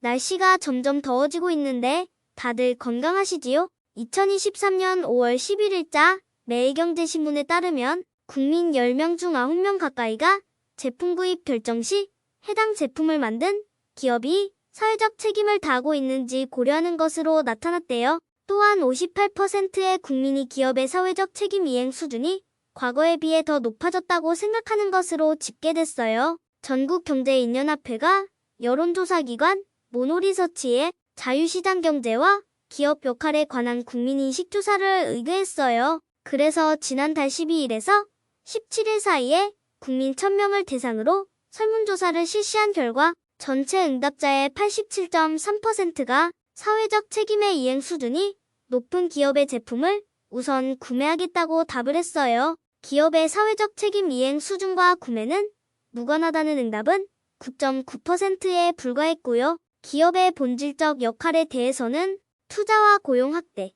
날씨가 점점 더워지고 있는데 다들 건강하시지요? 2023년 5월 11일자 매일경제신문에 따르면 국민 10명 중 9명 가까이가 제품 구입 결정 시 해당 제품을 만든 기업이 사회적 책임을 다하고 있는지 고려하는 것으로 나타났대요. 또한 58%의 국민이 기업의 사회적 책임 이행 수준이 과거에 비해 더 높아졌다고 생각하는 것으로 집계됐어요. 전국경제인연합회가 여론조사기관 모노리서치의 자유시장 경제와 기업 역할에 관한 국민인식 조사를 의뢰했어요. 그래서 지난달 12일에서 17일 사이에 국민 1000명을 대상으로 설문조사를 실시한 결과 전체 응답자의 87.3%가 사회적 책임의 이행 수준이 높은 기업의 제품을 우선 구매하겠다고 답을 했어요. 기업의 사회적 책임 이행 수준과 구매는 무관하다는 응답은 9.9%에 불과했고요. 기업의 본질적 역할에 대해서는 투자와 고용 확대,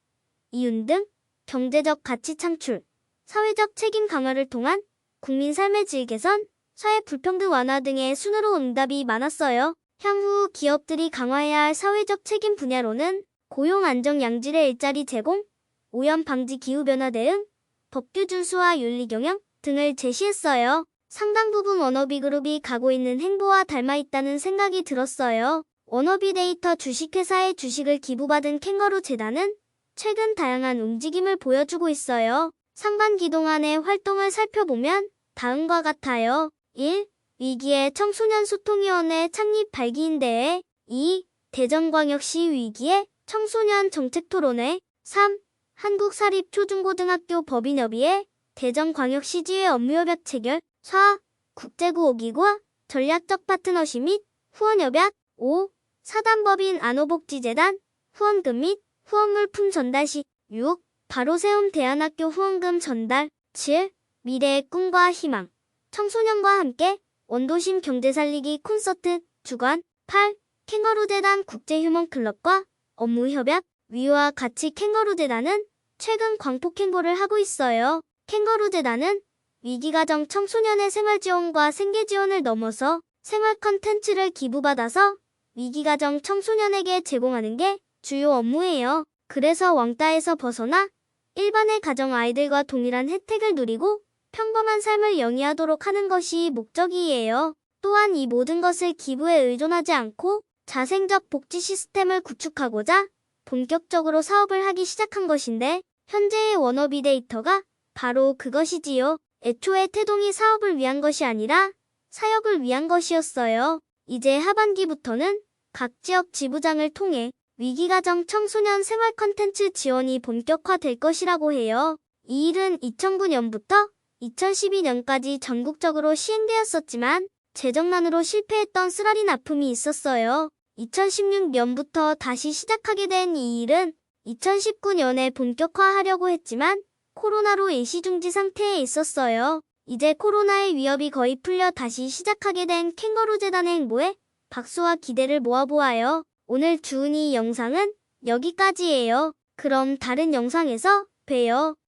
이윤 등 경제적 가치 창출, 사회적 책임 강화를 통한 국민 삶의 질 개선, 사회 불평등 완화 등의 순으로 응답이 많았어요. 향후 기업들이 강화해야 할 사회적 책임 분야로는 고용 안정 양질의 일자리 제공, 오염 방지 기후변화 대응, 법규 준수와 윤리 경영 등을 제시했어요. 상당 부분 워너비 그룹이 가고 있는 행보와 닮아 있다는 생각이 들었어요. 워너비 데이터 주식회사의 주식을 기부받은 캥거루 재단은 최근 다양한 움직임을 보여주고 있어요. 상반기 동안의 활동을 살펴보면 다음과 같아요. 1. 위기의 청소년 소통위원회 창립 발기인대회 2. 대전광역시 위기의 청소년 정책 토론회 3. 한국사립초중고등학교 법인협의회 대전광역시지회 업무협약 체결 4. 국제구호기구와 전략적 파트너십 및 후원협약 5. 사단법인 안호복지재단 후원금 및 후원물품 전달 시 6. 바로세움 대안학교 후원금 전달 7. 미래의 꿈과 희망 청소년과 함께 원도심 경제살리기 콘서트 주관 8. 캥거루재단 국제휴먼클럽과 업무협약 위와 같이 캥거루재단은 최근 광폭 행보를 하고 있어요. 캥거루재단은 위기가정 청소년의 생활지원과 생계지원을 넘어서 생활 컨텐츠를 기부받아서 위기가정 청소년에게 제공하는 게 주요 업무예요. 그래서 왕따에서 벗어나 일반의 가정 아이들과 동일한 혜택을 누리고 평범한 삶을 영위하도록 하는 것이 목적이에요. 또한 이 모든 것을 기부에 의존하지 않고 자생적 복지 시스템을 구축하고자 본격적으로 사업을 하기 시작한 것인데 현재의 워너비 데이터가 바로 그것이지요. 애초에 태동이 사업을 위한 것이 아니라 사역을 위한 것이었어요. 이제 하반기부터는 각 지역 지부장을 통해 위기가정 청소년 생활 컨텐츠 지원이 본격화될 것이라고 해요. 이 일은 2009년부터 2012년까지 전국적으로 시행되었었지만 재정난으로 실패했던 쓰라린 아픔이 있었어요. 2016년부터 다시 시작하게 된 이 일은 2019년에 본격화하려고 했지만 코로나로 일시중지 상태에 있었어요. 이제 코로나의 위협이 거의 풀려 다시 시작하게 된 캥거루 재단의 행보에 박수와 기대를 모아보아요. 오늘 주은이 영상은 여기까지예요. 그럼 다른 영상에서 봬요.